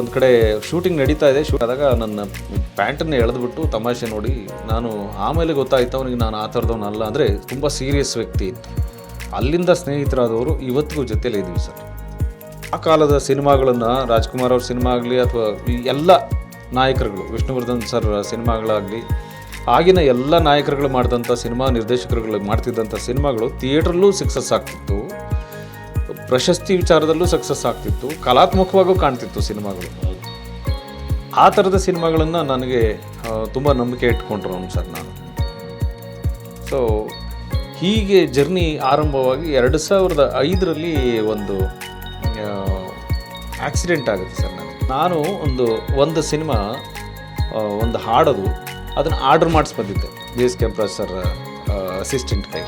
ಒಂದು ಕಡೆ ಶೂಟಿಂಗ್ ನಡೀತಾ ಇದೆ. ಶೂಟ್ ಆದಾಗ ನನ್ನ ಪ್ಯಾಂಟನ್ನು ಎಳೆದ್ಬಿಟ್ಟು ತಮಾಷೆ ನೋಡಿ ನಾನು ಆಮೇಲೆ ಗೊತ್ತಾಯ್ತು ಅವನಿಗೆ ನಾನು ಆ ಥರದವನಲ್ಲ ಅಂದರೆ ತುಂಬ ಸೀರಿಯಸ್ ವ್ಯಕ್ತಿ ಅಲ್ಲಿಂದ ಸ್ನೇಹಿತರಾದವರು ಇವತ್ತಿಗೂ ಜೊತೆಲೇ ಇದ್ದೀವಿ ಸರ್. ಆ ಕಾಲದ ಸಿನಿಮಾಗಳನ್ನು ರಾಜ್ಕುಮಾರ್ ಅವ್ರ ಸಿನಿಮಾ ಆಗಲಿ ಅಥವಾ ಈ ಎಲ್ಲ ನಾಯಕರುಗಳು, ವಿಷ್ಣುವರ್ಧನ್ ಸರ್ ಸಿನಿಮಾಗಳಾಗಲಿ, ಆಗಿನ ಎಲ್ಲ ನಾಯಕರುಗಳು ಮಾಡಿದಂಥ ಸಿನಿಮಾ ನಿರ್ದೇಶಕರುಗಳು ಮಾಡ್ತಿದ್ದಂಥ ಸಿನಿಮಾಗಳು ಥಿಯೇಟ್ರಲ್ಲೂ ಸಕ್ಸಸ್ ಆಗ್ತಿತ್ತು. ಪ್ರಶಸ್ತಿ ವಿಚಾರದಲ್ಲೂ ಸಕ್ಸಸ್ ಆಗ್ತಿತ್ತು, ಕಲಾತ್ಮಕವಾಗೂ ಕಾಣ್ತಿತ್ತು ಸಿನಿಮಾಗಳು. ಆ ಥರದ ಸಿನಿಮಾಗಳನ್ನು ನನಗೆ ತುಂಬ ನಂಬಿಕೆ ಇಟ್ಕೊಂಡ್ರು ಸರ್ ನಾನು. ಸೊ ಹೀಗೆ ಜರ್ನಿ ಆರಂಭವಾಗಿ ಎರಡು ಸಾವಿರದ ಐದರಲ್ಲಿ ಒಂದು ಆಕ್ಸಿಡೆಂಟ್ ಆಗುತ್ತೆ ಸರ್ ನನಗೆ. ನಾನು ಒಂದು ಒಂದು ಸಿನಿಮಾ ಒಂದು ಹಾಡೋದು, ಅದನ್ನು order ಮಾಡಿಸ್ಬಂದಿದ್ದೆ B S Kempraj sir assistant ಕೈ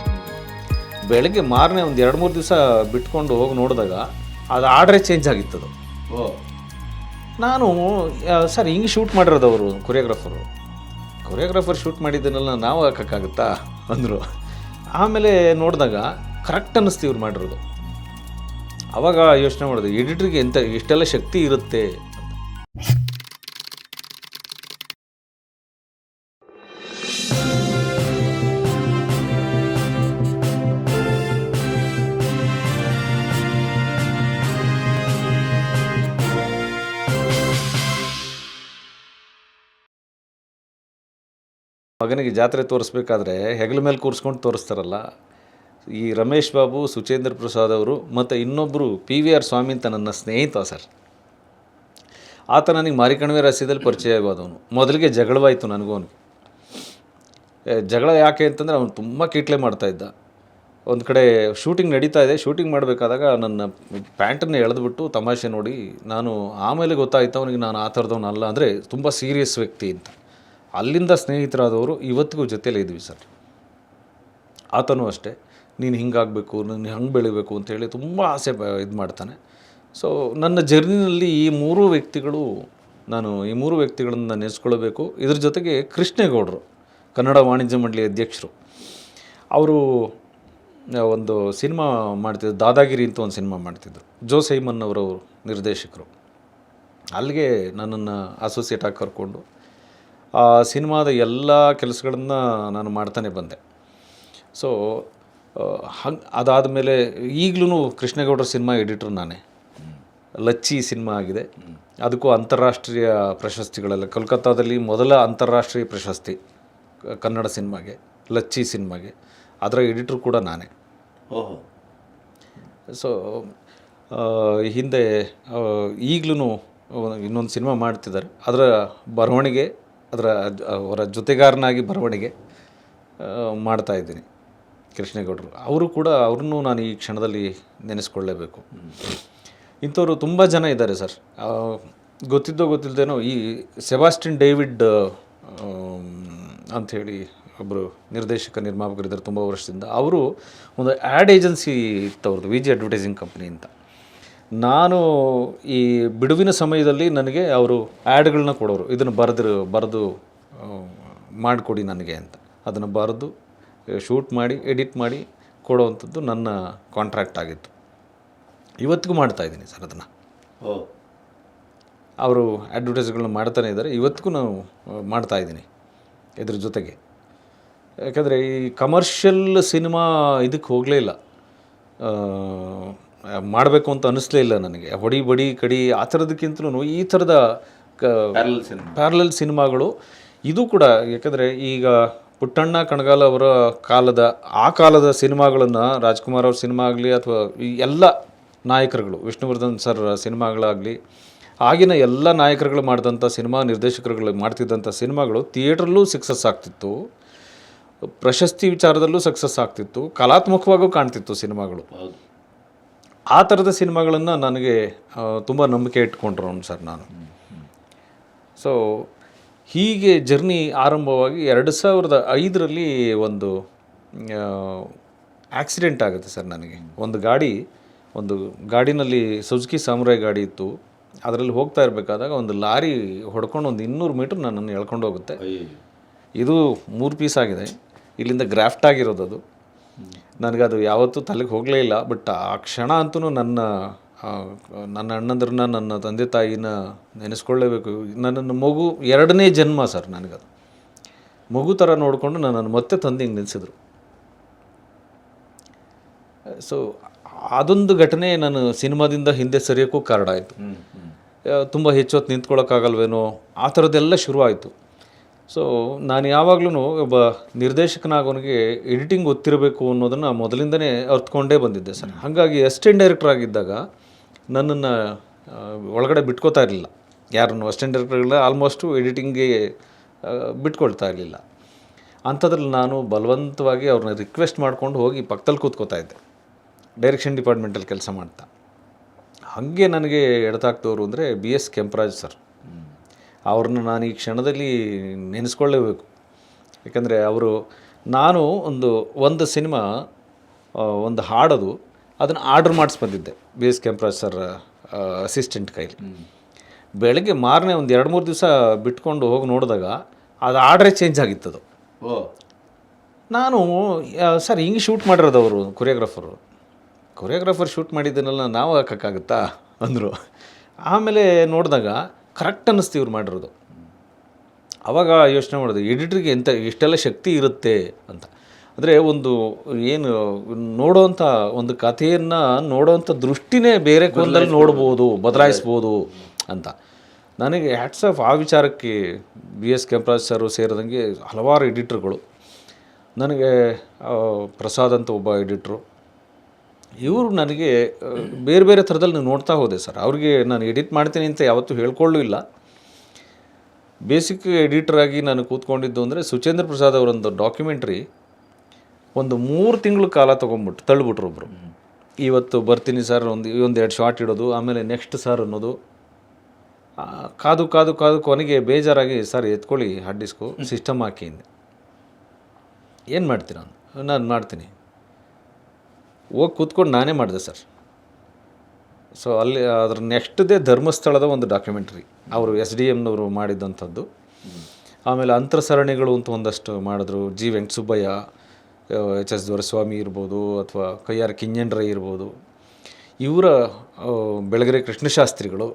ಬೆಳಗ್ಗೆ ಮಾರನೇ ಒಂದು ಎರಡು ಮೂರು ದಿವಸ ಬಿಟ್ಕೊಂಡು ಹೋಗಿ ನೋಡಿದಾಗ ಅದು ಆರ್ಡ್ರೇ ಚೇಂಜ್ ಆಗಿತ್ತದು. ಓ. ನಾನು ಸರ್ ಹಿಂಗೆ ಶೂಟ್ ಮಾಡಿರೋದು ಅವರು ಕೊರಿಯೋಗ್ರಾಫರು ಕೊರಿಯೋಗ್ರಾಫರ್ ಶೂಟ್ ಮಾಡಿದ್ದನ್ನೆಲ್ಲ ನಾವು ಹಾಕೋಕ್ಕಾಗುತ್ತಾ? ಅಂದರು. ಆಮೇಲೆ ನೋಡಿದಾಗ ಕರೆಕ್ಟ್ ಅನ್ನಿಸ್ತು ಇವ್ರು ಮಾಡಿರೋದು. ಅವಾಗ ಯೋಚನೆ ಮಾಡೋದು ಎಡಿಟ್ರಿಗೆ ಎಂತ ಇಷ್ಟೆಲ್ಲ ಶಕ್ತಿ ಇರುತ್ತೆ? ಅಂತ. ಮಗನಿಗೆ ಜಾತ್ರೆ ತೋರಿಸ್ಬೇಕಾದ್ರೆ ಹೆಗಲ ಮೇಲೆ ಕೂರಿಸ್ಕೊಂಡು ತೋರಿಸ್ತಾರಲ್ಲ. ಈ ರಮೇಶ್ ಬಾಬು, ಸುಚೇಂದ್ರ ಪ್ರಸಾದ್ ಅವರು ಮತ್ತು ಇನ್ನೊಬ್ಬರು ಪಿ ವಿ ಆರ್ ಸ್ವಾಮಿ ಅಂತ ನನ್ನ ಸ್ನೇಹಿತ ಸರ್. ಆತ ನನಗೆ ಮಾರಿಕಣಿವೆ ರಸ್ಯದಲ್ಲಿ ಪರಿಚಯ ಆಗೋದವನು. ಮೊದಲಿಗೆ ಜಗಳವಾಯಿತು ನನಗೂ ಅವನಿಗೆ. ಜಗಳ ಯಾಕೆ ಅಂತಂದರೆ ಅವನು ತುಂಬ ಕೀಟ್ಲೆ ಮಾಡ್ತಾಯಿದ್ದ ಒಂದು ಕಡೆ ಶೂಟಿಂಗ್ ನಡೀತಾ ಇದೆ, ಶೂಟಿಂಗ್ ಮಾಡಬೇಕಾದಾಗ ನನ್ನ ಪ್ಯಾಂಟನ್ನು ಎಳೆದ್ಬಿಟ್ಟು ತಮಾಷೆ ನೋಡಿ, ನಾನು ಆಮೇಲೆ ಗೊತ್ತಾಯ್ತು ಅವನಿಗೆ ನಾನು ಆ ಥರದವನಲ್ಲ ಅಂದರೆ ತುಂಬ ಸೀರಿಯಸ್ ವ್ಯಕ್ತಿ ಅಂತ. ಅಲ್ಲಿಂದ ಸ್ನೇಹಿತರಾದವರು ಇವತ್ತಿಗೂ ಜೊತೆಯಲ್ಲೇ ಇದ್ವಿ ಸರ್. ಆತನೂ ಅಷ್ಟೇ. ನೀನು ಹಿಂಗಾಗಬೇಕು, ನೀನು ಹಂಗೆ ಬೆಳಿಬೇಕು ಅಂತೇಳಿ ತುಂಬ ಆಸೆ ಇದು ಮಾಡ್ತಾನೆ. ಸೊ ನನ್ನ ಜರ್ನಿನಲ್ಲಿ ಈ ಮೂರು ವ್ಯಕ್ತಿಗಳು, ನಾನು ಈ ಮೂರು ವ್ಯಕ್ತಿಗಳನ್ನು ನೆನೆಸ್ಕೊಳ್ಬೇಕು. ಇದ್ರ ಜೊತೆಗೆ ಕೃಷ್ಣೇಗೌಡರು, ಕನ್ನಡ ವಾಣಿಜ್ಯ ಮಂಡಳಿ ಅಧ್ಯಕ್ಷರು. ಅವರು ಒಂದು ಸಿನಿಮಾ ಮಾಡ್ತಿದ್ರು. ದಾದಾಗಿರಿ ಅಂತ ಒಂದು ಸಿನಿಮಾ ಮಾಡ್ತಿದ್ರು. ಜೋ ಸೈಮನ್ ಅವರು ನಿರ್ದೇಶಕರು. ಅಲ್ಲಿಗೆ ನನ್ನನ್ನು ಅಸೋಸಿಯೇಟ್ ಆಗಿ ಕರ್ಕೊಂಡು ಆ ಸಿನಿಮಾದ ಎಲ್ಲ ಕೆಲಸಗಳನ್ನು ನಾನು ಮಾಡ್ತಾನೆ ಬಂದೆ. ಸೊ ಹಂಗೆ ಅದಾದಮೇಲೆ ಈಗಲೂ ಕೃಷ್ಣೇಗೌಡರ ಸಿನಿಮಾ ಎಡಿಟರ್ ನಾನೇ. ಲಚ್ಚಿ ಸಿನಿಮಾ ಆಗಿದೆ. ಅದಕ್ಕೂ ಅಂತಾರಾಷ್ಟ್ರೀಯ ಪ್ರಶಸ್ತಿಗಳೆಲ್ಲ ಕೋಲ್ಕತ್ತಾದಲ್ಲಿ ಮೊದಲ ಅಂತಾರಾಷ್ಟ್ರೀಯ ಪ್ರಶಸ್ತಿ ಕನ್ನಡ ಸಿನಿಮಾಗೆ ಲಚ್ಚಿ ಸಿನಿಮಾಗೆ. ಅದರ ಎಡಿಟ್ರ್ ಕೂಡ ನಾನೇ. ಓಹೋ. ಸೊ ಹಿಂದೆ ಈಗಲೂ ಇನ್ನೊಂದು ಸಿನಿಮಾ ಮಾಡ್ತಿದ್ದಾರೆ. ಅದರ ಬರವಣಿಗೆ ಅದರ ಅವರ ಜೊತೆಗಾರನಾಗಿ ಬರವಣಿಗೆ ಮಾಡ್ತಾ ಇದ್ದೀನಿ ಕೃಷ್ಣೇಗೌಡರು. ಅವರು ಕೂಡ ಅವ್ರನ್ನೂ ನಾನು ಈ ಕ್ಷಣದಲ್ಲಿ ನೆನೆಸ್ಕೊಳ್ಳೇಬೇಕು. ಇಂಥವರು ತುಂಬ ಜನ ಇದ್ದಾರೆ ಸರ್. ಗೊತ್ತಿದ್ದೋ ಗೊತ್ತಿಲ್ಲದೇನೋ ಈ ಸೆಬಾಸ್ಟಿನ್ ಡೇವಿಡ್ ಅಂಥೇಳಿ ಒಬ್ಬರು ನಿರ್ದೇಶಕ, ನಿರ್ಮಾಪಕರಿದ್ದಾರೆ ತುಂಬ ವರ್ಷದಿಂದ. ಅವರು ಒಂದು ಆ್ಯಡ್ ಏಜೆನ್ಸಿ ಇತ್ತು ಅವ್ರದ್ದು ವಿ ಜಿ ಅಡ್ವರ್ಟೈಸಿಂಗ್ ಕಂಪ್ನಿ ಅಂತ. ನಾನು ಈ ಬಿಡುವಿನ ಸಮಯದಲ್ಲಿ ನನಗೆ ಅವರು ಆ್ಯಡ್ಗಳನ್ನ ಕೊಡೋರು. ಇದನ್ನು ಬರೆದ್ರು ಬರೆದು ಮಾಡಿಕೊಡಿ ನನಗೆ ಅಂತ. ಅದನ್ನು ಬರೆದು ಶೂಟ್ ಮಾಡಿ ಎಡಿಟ್ ಮಾಡಿ ಕೊಡುವಂಥದ್ದು ನನ್ನ ಕಾಂಟ್ರಾಕ್ಟ್ ಆಗಿತ್ತು. ಇವತ್ತಿಗೂ ಮಾಡ್ತಾ ಇದ್ದೀನಿ ಸರ್ ಅದನ್ನು. ಓ. ಅವರು ಅಡ್ವರ್ಟೈಸ್ಗಳನ್ನ ಮಾಡ್ತಾನೆ ಇದ್ದಾರೆ. ಇವತ್ತಿಗೂ ನಾವು ಮಾಡ್ತಾಯಿದ್ದೀನಿ ಮಾಡ್ತಾ ಇದ್ದೀನಿ ಇದ್ರ ಜೊತೆಗೆ. ಯಾಕಂದರೆ ಈ ಕಮರ್ಷಿಯಲ್ ಸಿನಿಮಾ ಇದಕ್ಕೆ ಹೋಗಲೇ ಇಲ್ಲ. ಮಾಡಬೇಕು ಅಂತ ಅನಿಸ್ಲೇ ಇಲ್ಲ ನನಗೆ. ಹೊಡಿ ಬಡಿ ಕಡಿ ಆ ಥರದಕ್ಕಿಂತಲೂ ಈ ಥರದ ಪ್ಯಾರಲಲ್ ಸಿನಿಮಾಗಳು ಇದು ಕೂಡ ಯಾಕಂದರೆ ಈಗ ಪುಟ್ಟಣ್ಣ ಕಣಗಾಲ್ ಅವರ ಕಾಲದ ಆ ಕಾಲದ ಸಿನಿಮಾಗಳನ್ನು ರಾಜ್ಕುಮಾರ್ ಅವ್ರ ಸಿನಿಮಾ ಆಗಲಿ ಅಥವಾ ಈ ಎಲ್ಲ ನಾಯಕರುಗಳು ವಿಷ್ಣುವರ್ಧನ್ ಸರ್ ಸಿನಿಮಾಗಳಾಗಲಿ ಆಗಿನ ಎಲ್ಲ ನಾಯಕರುಗಳು ಮಾಡಿದಂಥ ಸಿನಿಮಾ ನಿರ್ದೇಶಕರುಗಳು ಮಾಡ್ತಿದ್ದಂಥ ಸಿನಿಮಾಗಳು ಥಿಯೇಟ್ರಲ್ಲೂ ಸಕ್ಸಸ್ ಆಗ್ತಿತ್ತು. ಪ್ರಶಸ್ತಿ ವಿಚಾರದಲ್ಲೂ ಸಕ್ಸಸ್ ಆಗ್ತಿತ್ತು. ಕಲಾತ್ಮಕವಾಗೂ ಕಾಣ್ತಿತ್ತು ಸಿನಿಮಾಗಳು. ಆ ಥರದ ಸಿನಿಮಾಗಳನ್ನು ನನಗೆ ತುಂಬ ನಂಬಿಕೆ ಇಟ್ಕೊಂಡ್ರು ಸರ್ ನಾನು. ಸೊ ಹೀಗೆ ಜರ್ನಿ ಆರಂಭವಾಗಿ ಎರಡು ಸಾವಿರದ ಐದರಲ್ಲಿ ಒಂದು ಆಕ್ಸಿಡೆಂಟ್ ಆಗುತ್ತೆ ಸರ್ ನನಗೆ. ಒಂದು ಗಾಡಿ ಒಂದು ಗಾಡಿನಲ್ಲಿ ಸುಜುಕಿ ಸಾಮ್ರಾಯ್ ಗಾಡಿ ಇತ್ತು. ಅದರಲ್ಲಿ ಹೋಗ್ತಾ ಇರಬೇಕಾದಾಗ ಒಂದು ಲಾರಿ ಹೊಡ್ಕೊಂಡು ಒಂದು ಇನ್ನೂರು ಮೀಟ್ರ್ ನನ್ನನ್ನು ಎಳ್ಕೊಂಡು ಹೋಗುತ್ತೆ. ಇದು ಮೂರು ಪೀಸ್ ಆಗಿದೆ. ಇಲ್ಲಿಂದ ಗ್ರಾಫ್ಟ್ ಆಗಿರೋದು ಅದು. ನನಗದು ಯಾವತ್ತೂ ತಲೆಗೆ ಹೋಗಲೇ ಇಲ್ಲ ಬಟ್ ಆ ಕ್ಷಣ ಅಂತೂ ನನ್ನ ನನ್ನ ಅಣ್ಣಂದ್ರನ್ನ ನನ್ನ ತಂದೆ ತಾಯಿನ ನೆನೆಸ್ಕೊಳ್ಳೇಬೇಕು. ನನ್ನ ಮಗು ಎರಡನೇ ಜನ್ಮ ಸರ್ ನನಗದು. ಮಗು ಥರ ನೋಡಿಕೊಂಡು ನನ್ನನ್ನು ಮತ್ತೆ ತಂದೆ ಹಿಂಗೆ ನಿಲ್ಲಿಸಿದ್ರು ಸೊ ಅದೊಂದು ಘಟನೆ ನಾನು ಸಿನಿಮಾದಿಂದ ಹಿಂದೆ ಸರಿಯೋಕ್ಕೂ ಕಾರಣ ಆಯಿತು. ತುಂಬ ಹೆಚ್ಚು ಹೊತ್ತು ನಿಂತ್ಕೊಳ್ಳೋಕ್ಕಾಗಲ್ವೇನೋ ಆ ಥರದ್ದೆಲ್ಲ ಶುರುವಾಯಿತು. ಸೊ ನಾನು ಯಾವಾಗಲೂ ಒಬ್ಬ ನಿರ್ದೇಶಕನಾಗೋನಿಗೆ ಎಡಿಟಿಂಗ್ ಗೊತ್ತಿರಬೇಕು ಅನ್ನೋದನ್ನು ಮೊದಲಿಂದನೇ ಅರ್ತ್ಕೊಂಡೇ ಬಂದಿದ್ದೆ ಸರ್. ಹಾಗಾಗಿ ಅಸಿಸ್ಟೆಂಟ್ ಡೈರೆಕ್ಟರ್ ಆಗಿದ್ದಾಗ ನನ್ನನ್ನು ಒಳಗಡೆ ಬಿಟ್ಕೋತಾ ಇರಲಿಲ್ಲ. ಯಾರನ್ನು ಅಸಿಸ್ಟೆಂಟ್ ಡೈರೆಕ್ಟರ್ಗಳ ಆಲ್ಮೋಸ್ಟು ಎಡಿಟಿಂಗ್ಗೆ ಬಿಟ್ಕೊಳ್ತಾ ಇರಲಿಲ್ಲ. ಅಂಥದ್ರಲ್ಲಿ ನಾನು ಬಲವಂತವಾಗಿ ಅವ್ರನ್ನ ರಿಕ್ವೆಸ್ಟ್ ಮಾಡ್ಕೊಂಡು ಹೋಗಿ ಪಕ್ಕದಲ್ಲಿ ಕೂತ್ಕೋತಾ ಇದ್ದೆ. ಡೈರೆಕ್ಷನ್ ಡಿಪಾರ್ಟ್ಮೆಂಟಲ್ಲಿ ಕೆಲಸ ಮಾಡ್ತಾ. ಹಾಗೆ ನನಗೆ ಎಡತಾಗ್ತವ್ರು ಅಂದರೆ ಬಿ ಎಸ್ ಕೆಂಪರಾಜ್ ಸರ್. ಅವ್ರನ್ನ ನಾನು ಈ ಕ್ಷಣದಲ್ಲಿ ನೆನೆಸ್ಕೊಳ್ಳೇಬೇಕು. ಯಾಕಂದರೆ ಅವರು ನಾನು ಒಂದು ಒಂದು ಸಿನಿಮಾ ಒಂದು ಹಾಡೋದು ಅದನ್ನು ಆರ್ಡ್ರ್ ಮಾಡಿಸಿ ಬಂದಿದ್ದೆ B S Kempraj sir assistant ಕೈಲಿ. ಬೆಳಗ್ಗೆ ಮಾರನೇ ಒಂದು ಎರಡು ಮೂರು ದಿವಸ ಬಿಟ್ಕೊಂಡು ಹೋಗಿ ನೋಡಿದಾಗ ಅದು ಆರ್ಡ್ರೇ ಚೇಂಜ್ ಆಗಿತ್ತದು. ಓ. ನಾನು ಸರ್ ಹಿಂಗೆ ಶೂಟ್ ಮಾಡಿರೋದು ಅವರು ಕೊರಿಯೋಗ್ರಾಫರು ಕೊರಿಯೋಗ್ರಾಫರ್ ಶೂಟ್ ಮಾಡಿದ್ದನ್ನೆಲ್ಲ ನಾವು ಹಾಕೋಕ್ಕಾಗುತ್ತಾ? ಅಂದರು. ಆಮೇಲೆ ನೋಡಿದಾಗ ಕರೆಕ್ಟ್ ಅನ್ನಿಸ್ತು ಇವ್ರು ಮಾಡಿರೋದು. ಆವಾಗ ಯೋಚನೆ ಮಾಡೋದು ಎಡಿಟ್ರಿಗೆ ಎಂಥ ಎಷ್ಟೆಲ್ಲ ಶಕ್ತಿ ಇರುತ್ತೆ ಅಂತ. ಅಂದರೆ ಒಂದು ಏನು ನೋಡೋವಂಥ ಒಂದು ಕಥೆಯನ್ನು ನೋಡೋವಂಥ ದೃಷ್ಟಿನೇ ಬೇರೆ ಕೋನದಲ್ಲಿ ನೋಡ್ಬೋದು ಬದಲಾಯಿಸ್ಬೋದು ಅಂತ. ನನಗೆ ಹ್ಯಾಟ್ಸ್ ಆಫ್ ಆ ವಿಚಾರಕ್ಕೆ ಬಿ ಎಸ್ ಕೆಂಪರಾಜ್ ಸರ್ ಸೇರಿದಂಗೆ ಹಲವಾರು ಎಡಿಟ್ರುಗಳು ನನಗೆ ಪ್ರಸಾದ್ ಅಂತ ಒಬ್ಬ ಎಡಿಟ್ರು ಇವರು ನನಗೆ ಬೇರೆ ಬೇರೆ ಥರದಲ್ಲಿ ನೀವು ನೋಡ್ತಾ ಹೋದೆ ಸರ್. ಅವ್ರಿಗೆ ನಾನು ಎಡಿಟ್ ಮಾಡ್ತೀನಿ ಅಂತ ಯಾವತ್ತೂ ಹೇಳ್ಕೊಳ್ಳೂ ಇಲ್ಲ. ಬೇಸಿಕ್ ಎಡಿಟರಾಗಿ ನಾನು ಕೂತ್ಕೊಂಡಿದ್ದು ಅಂದರೆ ಸುಚೇಂದ್ರ ಪ್ರಸಾದ್ ಅವರೊಂದು ಡಾಕ್ಯುಮೆಂಟ್ರಿ ಒಂದು ಮೂರು ತಿಂಗಳು ಕಾಲ ತೊಗೊಂಬಿಟ್ಟು ತಳ್ಳಿಬಿಟ್ರು ಒಬ್ಬರು ಇವತ್ತು ಬರ್ತೀನಿ ಸರ್ ಒಂದು ಒಂದು ಎರಡು ಶಾರ್ಟ್ ಇಡೋದು ಆಮೇಲೆ ನೆಕ್ಸ್ಟ್ ಸರ್ ಅನ್ನೋದು. ಕಾದು ಕಾದು ಕಾದು ಕೊನೆಗೆ ಬೇಜಾರಾಗಿ ಸರ್ ಎತ್ಕೊಳ್ಳಿ ಹಾರ್ಡ್ ಡಿಸ್ಕು ಸಿಸ್ಟಮ್ ಹಾಕಿ. ಏನು ಮಾಡ್ತೀರಾ? ನಾನು ಮಾಡ್ತೀನಿ. ಹೋಗಿ ಕೂತ್ಕೊಂಡು ನಾನೇ ಮಾಡಿದೆ ಸರ್. ಸೊ ಅಲ್ಲಿ ಅದ್ರ ನೆಕ್ಸ್ಟ್ದೇ ಧರ್ಮಸ್ಥಳದ ಒಂದು ಡಾಕ್ಯುಮೆಂಟ್ರಿ ಅವರು ಎಸ್ ಡಿ ಎಮ್ನವರು ಮಾಡಿದ್ದಂಥದ್ದು ಆಮೇಲೆ ಅಂತರಸರಣಿಗಳು ಅಂತ ಒಂದಷ್ಟು ಮಾಡಿದ್ರು. G Venkatasubbaiah H S Doreswamy ಇರ್ಬೋದು ಅಥವಾ ಕೈಯಾರ ಕಿಂಜಂಡ್ರೈ ಇರ್ಬೋದು. ಇವರ ಬೆಳಗರೆ ಕೃಷ್ಣಶಾಸ್ತ್ರಿಗಳು.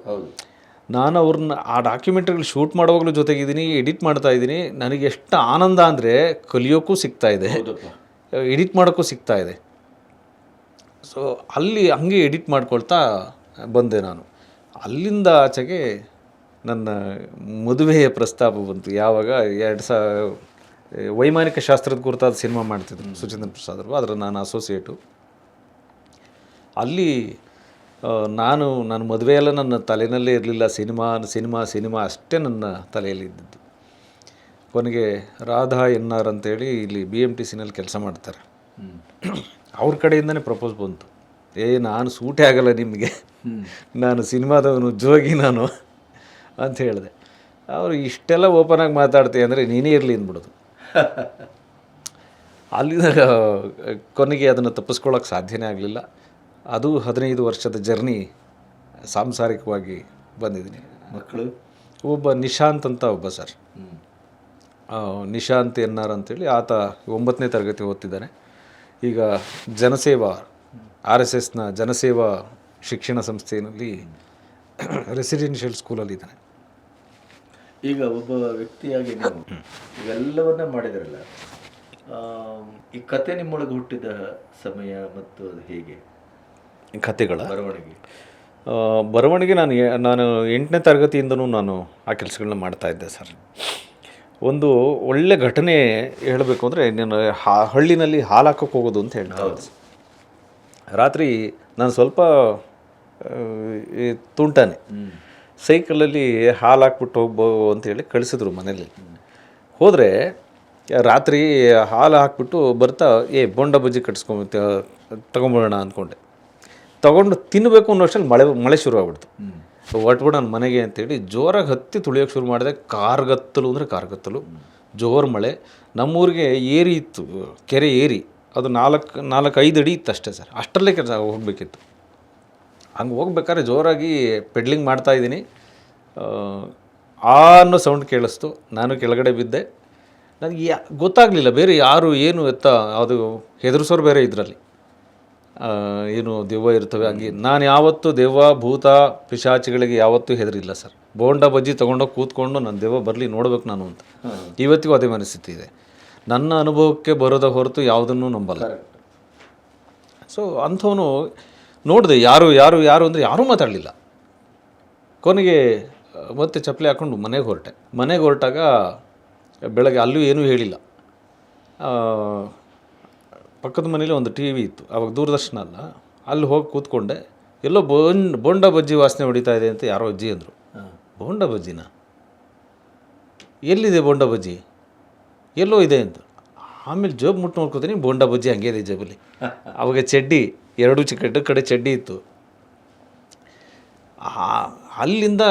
ನಾನು ಅವ್ರನ್ನ ಆ ಡಾಕ್ಯುಮೆಂಟ್ರಿಗಳು ಶೂಟ್ ಮಾಡುವಾಗಲೂ ಜೊತೆಗಿದ್ದೀನಿ ಎಡಿಟ್ ಮಾಡ್ತಾ ಇದ್ದೀನಿ. ನನಗೆ ಎಷ್ಟು ಆನಂದ ಅಂದರೆ ಕಲಿಯೋಕ್ಕೂ ಸಿಗ್ತಾ ಇದೆ. ಎಡಿಟ್ ಮಾಡೋಕ್ಕೂ ಸಿಗ್ತಾ ಇದೆ. ಸೊ ಅಲ್ಲಿ ಹಂಗೆ ಎಡಿಟ್ ಮಾಡ್ಕೊಳ್ತಾ ಬಂದೆ ನಾನು. ಅಲ್ಲಿಂದ ಆಚೆಗೆ ನನ್ನ ಮದುವೆಯ ಪ್ರಸ್ತಾಪ ಬಂತು. ಯಾವಾಗ ಎರಡು ಸಾ ವೈಮಾನಿಕ ಶಾಸ್ತ್ರದ ಕುರಿತಾದ ಸಿನಿಮಾ ಮಾಡ್ತಿದ್ರು ಸುಚೇಂದ್ರ ಪ್ರಸಾದ್ ಅವರು. ಅದರ ನಾನು ಅಸೋಸಿಯೇಟು ಅಲ್ಲಿ ನಾನು ನನ್ನ ಮದುವೆ ಎಲ್ಲ ನನ್ನ ತಲೆಯಲ್ಲೇ ಇರಲಿಲ್ಲ. ಸಿನಿಮಾ ಸಿನಿಮಾ ಸಿನಿಮಾ ಅಷ್ಟೇ ನನ್ನ ತಲೆಯಲ್ಲಿ ಇದ್ದಿದ್ದು. ಕೊನೆಗೆ ರಾಧಾ ಎನ್ ಆರ್ ಅಂತೇಳಿ ಇಲ್ಲಿ ಬಿ ಎಂ ಟಿ ಸಿನಲ್ಲಿ ಕೆಲಸ ಮಾಡ್ತಾರೆ. ಅವ್ರ ಕಡೆಯಿಂದನೇ ಪ್ರಪೋಸ್ ಬಂತು. ಏ ನಾನು ಸೂಟೇ ಆಗಲ್ಲ ನಿಮಗೆ. ನಾನು ಸಿನಿಮಾದವನು ಜೋಗಿ ನಾನು ಅಂತ ಹೇಳಿದೆ. ಅವರು ಇಷ್ಟೆಲ್ಲ ಓಪನ್ ಆಗಿ ಮಾತಾಡ್ತೀವಿ ಅಂದರೆ ನೀನೇ ಇರಲಿ ಅಂದ್ಬಿಡೋದು. ಅಲ್ಲಿಂದ ಕೊನೆಗೆ ಅದನ್ನು ತಪ್ಪಿಸ್ಕೊಳ್ಳೋಕೆ ಸಾಧ್ಯನೇ ಆಗಲಿಲ್ಲ. ಅದು ಹದಿನೈದು ವರ್ಷದ ಜರ್ನಿ ಸಾಂಸಾರಿಕವಾಗಿ ಬಂದಿದ್ದೀನಿ. ಮಕ್ಕಳು? ಒಬ್ಬ ನಿಶಾಂತ್ ಅಂತ ಒಬ್ಬ ಸರ್. ನಿಶಾಂತ್ ಎನ್ ಆರ್ ಅಂತೇಳಿ ಆತ ಒಂಬತ್ತನೇ ತರಗತಿ ಓದ್ತಿದ್ದಾನೆ. ಈಗ ಜನಸೇವಾ ಆರ್ ಎಸ್ ಎಸ್ನ ಜನಸೇವಾ ಶಿಕ್ಷಣ ಸಂಸ್ಥೆಯಲ್ಲಿ ರೆಸಿಡೆನ್ಷಿಯಲ್ ಸ್ಕೂಲಲ್ಲಿ ಇದ್ದಾನೆ ಈಗ ಒಬ್ಬ ವ್ಯಕ್ತಿಯಾಗಿ ನೀವು ಇವೆಲ್ಲವನ್ನ ಮಾಡಿದ್ರಲ್ಲ ಈ ಕತೆ ನಿಮ್ಮೊಳಗೆ ಹುಟ್ಟಿದ ಸಮಯ ಮತ್ತು ಅದು ಹೇಗೆ? ಕತೆಗಳ? ಬರವಣಿಗೆ. ಬರವಣಿಗೆ ನಾನು ನಾನು ಎಂಟನೇ ತರಗತಿಯಿಂದನೂ ನಾನು ಆ ಕೆಲಸಗಳನ್ನ ಮಾಡ್ತಾ ಇದ್ದೆ ಸರ್. ಒಂದು ಒಳ್ಳೆ ಘಟನೆ ಹೇಳಬೇಕು ಅಂದರೆ ನಾನು ಹಾ ಹಳ್ಳಿನಲ್ಲಿ ಹಾಲು ಹಾಕೋಕೆ ಹೋಗೋದು ಅಂತ ಹೇಳ್ತಾರೆ. ರಾತ್ರಿ ನಾನು ಸ್ವಲ್ಪ ಈ ತುಂಟಾನೆ. ಸೈಕಲಲ್ಲಿ ಹಾಲು ಹಾಕ್ಬಿಟ್ಟು ಹೋಗ್ಬೋ ಅಂತೇಳಿ ಕಳಿಸಿದ್ರು ಮನೇಲಿ ಹೋದರೆ ರಾತ್ರಿ ಹಾಲು ಹಾಕ್ಬಿಟ್ಟು ಬರ್ತಾ ಏ ಬೊಂಡ ಬಜ್ಜಿ ಕಟ್ಸ್ಕೊಂಬ ತಗೊಂಬೋಣ ಅಂದ್ಕೊಂಡೆ. ತಗೊಂಡು ತಿನ್ನಬೇಕು ಅನ್ನೋಷ್ಟರಲ್ಲಿ ಮಳೆ ಮಳೆ ಶುರು ಆಗ್ಬಿಡ್ತು ಒಟ್ಬಿಡು ನನ್ನ ಮನೆಗೆ ಅಂತೇಳಿ ಜೋರಾಗಿ ಹತ್ತಿ ತುಳಿಯೋಕೆ ಶುರು ಮಾಡಿದೆ ಕಾರ್ಗತ್ತಲು ಅಂದರೆ ಕಾರ್ಗತ್ತಲು ಜೋರು ಮಳೆ. ನಮ್ಮೂರಿಗೆ ಏರಿ ಇತ್ತು, ಕೆರೆ ಏರಿ. ಅದು ನಾಲ್ಕು ನಾಲ್ಕು ಐದು ಅಡಿ ಇತ್ತು ಅಷ್ಟೇ ಸರ್. ಅಷ್ಟರಲ್ಲೇ ಕೆಲಸ ಹೋಗಬೇಕಿತ್ತು. ಹಂಗೆ ಹೋಗ್ಬೇಕಾದ್ರೆ ಜೋರಾಗಿ ಪೆಡ್ಲಿಂಗ್ ಮಾಡ್ತಾ ಇದ್ದೀನಿ. ಆ ಅನ್ನೋ ಸೌಂಡ್ ಕೇಳಿಸ್ತು. ನಾನು ಕೆಳಗಡೆ ಬಿದ್ದೆ. ನನಗೆ ಗೊತ್ತಾಗಲಿಲ್ಲ, ಬೇರೆ ಯಾರು, ಏನು ಎತ್ತ, ಅದು ಹೆದರ್ಸೋರು ಬೇರೆ ಇದರಲ್ಲಿ. ಏನು ದೆವ್ವ ಇರ್ತವೆ ಹಂಗೆ ನಾನು ಯಾವತ್ತೂ ದೆವ್ವ ಭೂತ ಪಿಶಾಚಿಗಳಿಗೆ ಯಾವತ್ತೂ ಹೆದರಿಲ್ಲ ಸರ್. ಬೋಂಡ ಬಜ್ಜಿ ತೊಗೊಂಡೋಗಿ ಕೂತ್ಕೊಂಡು ನನ್ನ ದೆವ್ವ ಬರಲಿ ನೋಡ್ಬೇಕು ನಾನು ಅಂತ. ಇವತ್ತಿಗೂ ಅದೇ ಮನಸ್ಥಿತಿ ಇದೆ. ನನ್ನ ಅನುಭವಕ್ಕೆ ಬರೋದ ಹೊರತು ಯಾವುದನ್ನು ನಂಬಲ್ಲ. ಸೊ ಅಂಥವನು ನೋಡಿದೆ ಯಾರು ಯಾರು ಯಾರು ಅಂದರೆ ಯಾರೂ ಮಾತಾಡಲಿಲ್ಲ. ಕೊನೆಗೆ ಮತ್ತೆ ಚಪ್ಪಲಿ ಹಾಕ್ಕೊಂಡು ಮನೆಗೆ ಹೊರಟೆ. ಮನೆಗೆ ಹೊರಟಾಗ ಬೆಳಗ್ಗೆ ಅಲ್ಲೂ ಏನೂ ಹೇಳಿಲ್ಲ. ಪಕ್ಕದ ಮನೇಲಿ ಒಂದು ಟಿ ವಿ ಇತ್ತು ಅವಾಗ ದೂರದರ್ಶನ ಅಲ್ಲ. ಅಲ್ಲಿ ಹೋಗಿ ಕೂತ್ಕೊಂಡೆ ಎಲ್ಲೋ ಬೋಂಡ್ ಬೋಂಡ ಬಜ್ಜಿ ವಾಸನೆ ಹೊಡಿತಾ ಇದೆ ಅಂತ ಯಾರೋ ಅಜ್ಜಿ ಅಂದರು. ಬೋಂಡ ಬಜ್ಜಿನ? ಎಲ್ಲಿದೆ ಬೋಂಡ ಬಜ್ಜಿ? ಎಲ್ಲೋ ಇದೆ ಅಂತ. ಆಮೇಲೆ ಜೋಬ್ ಮುಟ್ಟು ನೋಡ್ಕೋತೀನಿ ಬೋಂಡ ಬಜ್ಜಿ ಹಂಗೆ ಇದೆ ಜೇಬಲ್ಲಿ. ಅವಾಗ ಚಡ್ಡಿ ಎರಡು ಚಿಕ್ಕ ಕಡೆ ಚಡ್ಡಿ ಇತ್ತು. ಅಲ್ಲಿಂದ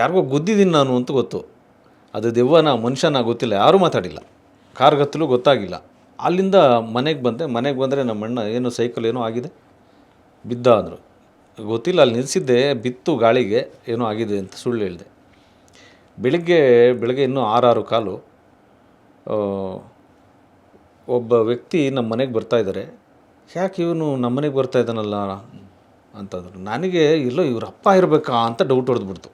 ಯಾರಿಗೋ ಗುದ್ದಿದ್ದೀನಿ ನಾನು ಅಂತ ಗೊತ್ತು. ಅದು ದೆವ್ವನ ಮನುಷ್ಯನ ಗೊತ್ತಿಲ್ಲ ಯಾರೂ ಮಾತಾಡಿಲ್ಲ. ಕಾರ್ಗತ್ತಲು ಗೊತ್ತಾಗಿಲ್ಲ. ಅಲ್ಲಿಂದ ಮನೆಗೆ ಬಂದೆ. ಮನೆಗೆ ಬಂದರೆ ನಮ್ಮ ಅಣ್ಣ, ಏನು ಸೈಕಲ್ ಏನೋ ಆಗಿದೆ? ಬಿದ್ದ ಅಂದರು. ಗೊತ್ತಿಲ್ಲ, ಅಲ್ಲಿ ನಿಲ್ಲಿಸಿದ್ದೆ ಬಿತ್ತು ಗಾಳಿಗೆ, ಏನೋ ಆಗಿದೆ ಅಂತ ಸುಳ್ಳು ಹೇಳಿದೆ. ಬೆಳಿಗ್ಗೆ, ಬೆಳಗ್ಗೆ ಇನ್ನೂ ಆರಾರು ಕಾಲು ಒಬ್ಬ ವ್ಯಕ್ತಿ ನಮ್ಮ ಮನೆಗೆ ಬರ್ತಾ ಇದ್ದಾರೆ ಯಾಕೆ ಇವನು ನಮ್ಮ ಮನೆಗೆ ಬರ್ತಾ ಇದ್ದಾನಲ್ಲ? ಅಂತಂದರು. ನನಗೆ, ಇಲ್ಲೋ, ಇವ್ರ ಅಪ್ಪ ಇರಬೇಕಾ? ಅಂತ ಡೌಟ್ ಹೊಡೆದ್ಬಿಡ್ತು.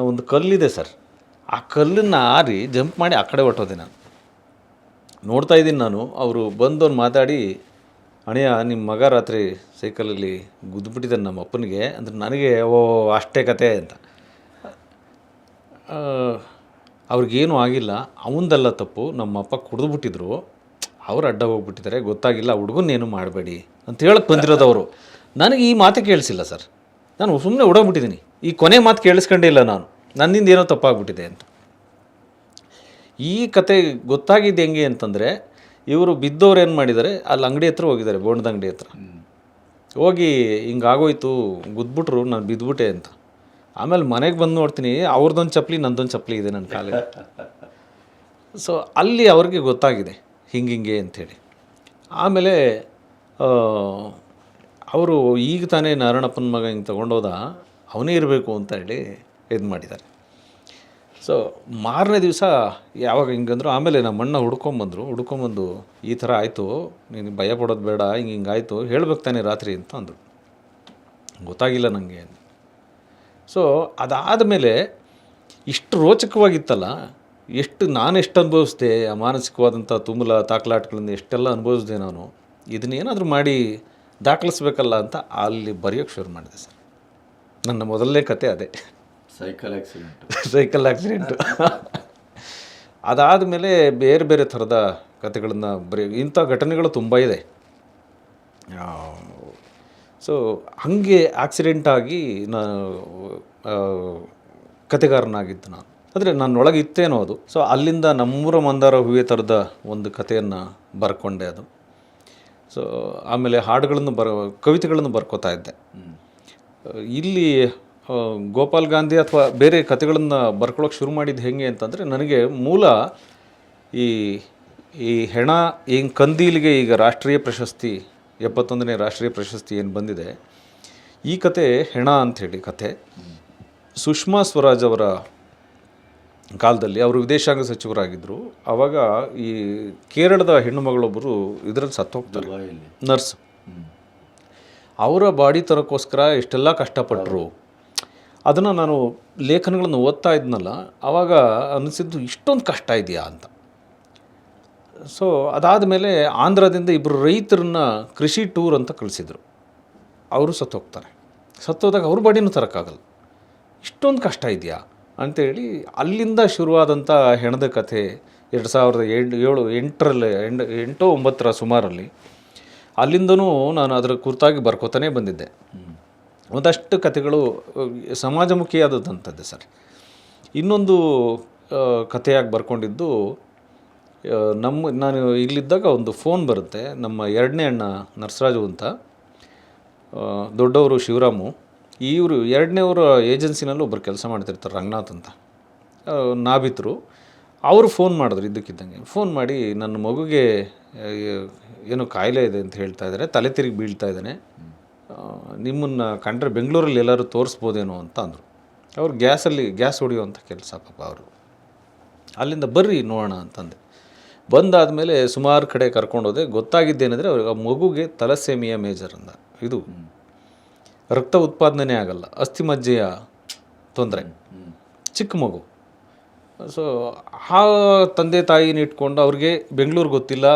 ಒಂದು ಕಲ್ಲಿದೆ ಸರ್. ಆ ಕಲ್ಲನ್ನು ಆರಿ ಜಂಪ್ ಮಾಡಿ ಆ ಕಡೆ ಹೊಟ್ಟೋದೆ ನಾನು. ನೋಡ್ತಾ ಇದ್ದೀನಿ ನಾನು. ಅವರು ಬಂದವ್ನು ಮಾತಾಡಿ, ಅಣ್ಣಯ್ಯ ನಿಮ್ಮ ಮಗ ರಾತ್ರಿ ಸೈಕಲಲ್ಲಿ ಗುದ್ದುಬಿಟ್ಟಿದ್ದಾನೆ ನಮ್ಮ ಅಪ್ಪನಿಗೆ. ಅಂದರೆ ನನಗೆ, ಓ, ಅಷ್ಟೇ ಕತೆ ಅಂತ. ಅವ್ರಿಗೇನೂ ಆಗಿಲ್ಲ. ಅವಂದೆಲ್ಲ ತಪ್ಪು. ನಮ್ಮ ಅಪ್ಪ ಕುಡಿದ್ಬಿಟ್ಟಿದ್ರು. ಅವ್ರು ಅಡ್ಡ ಹೋಗ್ಬಿಟ್ಟಿದ್ದಾರೆ. ಗೊತ್ತಾಗಿಲ್ಲ. ಹುಡುಗನ್ನೇನು ಮಾಡಬೇಡಿ ಅಂತ ಹೇಳಕ್ಕೆ ಬಂದಿರೋದು ಅವರು. ನನಗೆ ಈ ಮಾತೇ ಕೇಳಿಸಿಲ್ಲ ಸರ್. ನಾನು ಸುಮ್ಮನೆ ಓಡೋಗ್ಬಿಟ್ಟಿದ್ದೀನಿ. ಈ ಕೊನೆ ಮಾತು ಕೇಳಿಸ್ಕೊಂಡೇ ಇಲ್ಲ ನಾನು. ನನ್ನಿಂದ ಏನೋ ತಪ್ಪಾಗ್ಬಿಟ್ಟಿದೆ ಅಂತ. ಈ ಕತೆ ಗೊತ್ತಾಗಿದ್ದು ಹೆಂಗೆ ಅಂತಂದರೆ, ಇವರು ಬಿದ್ದವ್ರು ಏನು ಮಾಡಿದ್ದಾರೆ ಅಲ್ಲಿ ಅಂಗಡಿ ಹತ್ರ ಹೋಗಿದ್ದಾರೆ ಬೋಣದ ಅಂಗಡಿ ಹತ್ರ. ಹೋಗಿ ಹಿಂಗಾಗೋಯ್ತು ಗುದ್ಬಿಟ್ರು, ನಾನು ಬಿದ್ದುಬಿಟ್ಟೆ ಅಂತ. ಆಮೇಲೆ ಮನೆಗೆ ಬಂದು ನೋಡ್ತೀನಿ ಅವ್ರದ್ದೊಂದು ಚಪ್ಪಲಿ, ನಂದೊಂದು ಚಪ್ಪಲಿ ಇದೆ ನನ್ನ ಕಾಲಿಗೆ. ಸೊ ಅಲ್ಲಿ ಅವ್ರಿಗೆ ಗೊತ್ತಾಗಿದೆ, ಹಿಂಗೆ ಹಿಂಗೆ ಅಂಥೇಳಿ ಆಮೇಲೆ ಅವರು ಈಗ ತಾನೇ ನಾರಾಯಣಪ್ಪನ ಮಗ ಹಿಂಗೆ ತೊಗೊಂಡೋದ, ಅವನೇ ಇರಬೇಕು ಅಂತ ಹೇಳಿ ಇದು ಮಾಡಿದ್ದಾರೆ ಸೊ ಮಾರನೇ ದಿವಸ ಯಾವಾಗ ಹಿಂಗಂದ್ರು ಆಮೇಲೆ ನಮ್ಮ ಅಣ್ಣ ಹುಡ್ಕೊಂಬಂದರು, ಹುಡ್ಕೊಂಬಂದು ಈ ಥರ ಆಯಿತು, ನೀನು ಭಯ ಪಡೋದು ಬೇಡ, ಹಿಂಗೆ ಹಿಂಗಾಯಿತು ಹೇಳ್ಬೇಕು ತಾನೆ ರಾತ್ರಿ ಅಂತ ಅಂದರು. ಗೊತ್ತಾಗಿಲ್ಲ ನನಗೆ ಸೊ ಅದಾದ ಮೇಲೆ ಇಷ್ಟು ರೋಚಕವಾಗಿತ್ತಲ್ಲ, ಎಷ್ಟು ನಾನು ಎಷ್ಟು ಅನುಭವಿಸ್ದೆ, ಆ ಮಾನಸಿಕವಾದಂಥ ತುಮುಲ ತಾಕಲಾಟಗಳನ್ನು ಎಷ್ಟೆಲ್ಲ ಅನುಭವಿಸಿದೆ ನಾನು ಇದನ್ನೇನಾದರೂ ಮಾಡಿ ದಾಖಲಿಸ್ಬೇಕಲ್ಲ ಅಂತ ಅಲ್ಲಿ ಬರೆಯೋಕ್ಕೆ ಶುರು ಮಾಡಿದೆ ಸರ್. ನನ್ನ ಮೊದಲನೇ ಕತೆ ಅದೇ. ಸೈಕಲ್ ಆಕ್ಸಿಡೆಂಟ್ ಸೈಕಲ್ ಆಕ್ಸಿಡೆಂಟು ಅದಾದ ಮೇಲೆ ಬೇರೆ ಬೇರೆ ಥರದ ಕಥೆಗಳನ್ನು ಬರೀ ಇಂಥ ಘಟನೆಗಳು ತುಂಬ ಇದೆ. ಸೊ ಹಾಗೆ ಆಕ್ಸಿಡೆಂಟ್ ಆಗಿ ನಾನು ಕಥೆಗಾರನಾಗಿದ್ದು ಕತೆಗಾರನಾಗಿದ್ದು ನಾನು. ಅಂದರೆ ನನ್ನೊಳಗೆ ಇತ್ತೇನೋ ಅದು. ಸೊ ಅಲ್ಲಿಂದ ನಮ್ಮೂರ ಮಂದಾರ ಹೂವೆ ಥರದ ಒಂದು ಕಥೆಯನ್ನು ಬರ್ಕೊಂಡೆ ಅದು. ಸೊ ಆಮೇಲೆ ಹಾಡುಗಳನ್ನು ಬರ ಕವಿತೆಗಳನ್ನು ಬರ್ಕೋತಾ ಇದ್ದೆ. ಇಲ್ಲಿ ಗೋಪಾಲ್ ಗಾಂಧಿ ಅಥವಾ ಬೇರೆ ಕತೆಗಳನ್ನು ಬರ್ಕೊಳ್ಳೋಕೆ ಶುರು ಮಾಡಿದ್ದು ಹೆಂಗೆ ಅಂತಂದರೆ ನನಗೆ ಮೂಲ ಈ ಈ ಹೆಣ ಏನು ಕಂದೀಲಿಗೆ ಈಗ ರಾಷ್ಟ್ರೀಯ ಪ್ರಶಸ್ತಿ ಎಪ್ಪತ್ತೊಂದನೇ ರಾಷ್ಟ್ರೀಯ ಪ್ರಶಸ್ತಿ ಏನು ಬಂದಿದೆ ಈ ಕತೆ ಹೆಣ ಅಂಥೇಳಿ ಕತೆ. ಸುಷ್ಮಾ ಸ್ವರಾಜ್ ಅವರ ಕಾಲದಲ್ಲಿ ಅವರು ವಿದೇಶಾಂಗ ಸಚಿವರಾಗಿದ್ದರು ಆವಾಗ ಈ ಕೇರಳದ ಹೆಣ್ಣು ಮಗಳೊಬ್ಬರು ಇದರಲ್ಲಿ ಸತ್ತೋಗ್ತಾರೆ ನರ್ಸ್. ಅವರ ಬಾಡಿ ತರೋಕ್ಕೋಸ್ಕರ ಎಷ್ಟೆಲ್ಲ ಕಷ್ಟಪಟ್ಟರು ಅದನ್ನು ನಾನು ಲೇಖನಗಳನ್ನು ಓದ್ತಾ ಇದ್ನಲ್ಲ ಆವಾಗ ಅನಿಸಿದ್ದು ಇಷ್ಟೊಂದು ಕಷ್ಟ ಇದೆಯಾ ಅಂತ. ಸೊ ಅದಾದ ಮೇಲೆ ಆಂಧ್ರದಿಂದ ಇಬ್ಬರು ರೈತರನ್ನ ಕೃಷಿ ಟೂರ್ ಅಂತ ಕಳಿಸಿದರು. ಅವರು ಸತ್ತೋಗ್ತಾರೆ ಸತ್ತೋದಾಗ ಅವ್ರ ಬಾಡಿನೂ ತರೋಕ್ಕಾಗಲ್ಲ. ಇಷ್ಟೊಂದು ಕಷ್ಟ ಇದೆಯಾ ಅಂತೇಳಿ ಅಲ್ಲಿಂದ ಶುರುವಾದಂಥ ಹೆಣದ ಕಥೆ ಎರಡು ಸಾವಿರದ ಏಳು ಏಳು, ಎಂಟರಲ್ಲಿ ಎಂಟು ಎಂಟು ಒಂಬತ್ತರ ಸುಮಾರಲ್ಲಿ ಅಲ್ಲಿಂದನೂ ನಾನು ಅದರ ಕುರಿತಾಗಿ ಬರ್ಕೋತಾನೆ ಬಂದಿದ್ದೆ. ಒಂದಷ್ಟು ಕಥೆಗಳು ಸಮಾಜಮುಖಿಯಾದದ್ದಂಥದ್ದೇ ಸರ್. ಇನ್ನೊಂದು ಕಥೆಯಾಗಿ ಬರ್ಕೊಂಡಿದ್ದು ನಮ್ಮ ನಾನು ಇಲ್ಲಿದ್ದಾಗ ಒಂದು ಫೋನ್ ಬರುತ್ತೆ ನಮ್ಮ ಎರಡನೇ ಅಣ್ಣ ನರಸರಾಜು ಅಂತ. ದೊಡ್ಡವರು ಶಿವರಾಮು. ಇವರು ಎರಡನೇವರ ಏಜೆನ್ಸಿನಲ್ಲೂ ಒಬ್ಬರು ಕೆಲಸ ಮಾಡ್ತಿರ್ತಾರೆ ರಂಗನಾಥ್ ಅಂತ. ಆ, ನಾಭಿತರು ಅವರು ಫೋನ್ ಮಾಡಿದ್ರು ಇದ್ದಕ್ಕಿದ್ದಂಗೆ. ಫೋನ್ ಮಾಡಿ ನನ್ನ ಮಗುಗೆ ಏನೋ ಕಾಯಿಲೆ ಇದೆ ಅಂತ ಹೇಳ್ತಾ ಇದ್ದಾರೆ ತಲೆ ತಿರುಗಿ ಬೀಳ್ತಾ ಇದ್ದಾನೆ. ನಿಮ್ಮನ್ನು ಕಂಡ್ರೆ ಬೆಂಗಳೂರಲ್ಲಿ ಎಲ್ಲರೂ ತೋರಿಸ್ಬೋದೇನೋ ಅಂತ ಅಂದರು. ಅವ್ರು ಗ್ಯಾಸಲ್ಲಿ, ಗ್ಯಾಸ್ ಹೊಡೆಯುವಂಥ ಕೆಲಸ ಪಾಪ ಅವರು. ಅಲ್ಲಿಂದ ಬರ್ರಿ ನೋಡೋಣ ಅಂತಂದೆ. ಬಂದಾದಮೇಲೆ ಸುಮಾರು ಕಡೆ ಕರ್ಕೊಂಡೋದೆ, ಗೊತ್ತಾಗಿದ್ದೇನೆಂದರೆ ಅವ್ರಿಗೆ ಆ ಮಗುಗೆ ತಲಸೇಮಿಯ ಮೇಜರ್ ಅಂದ. ಇದು ರಕ್ತ ಉತ್ಪಾದನೆ ಆಗಲ್ಲ ಅಸ್ಥಿಮಜ್ಜೆಯ ತೊಂದರೆ. ಚಿಕ್ಕ ಮಗು. ಸೊ ಆ ತಂದೆ ತಾಯಿನ ಇಟ್ಕೊಂಡು ಅವ್ರಿಗೆ ಬೆಂಗಳೂರು ಗೊತ್ತಿಲ್ಲ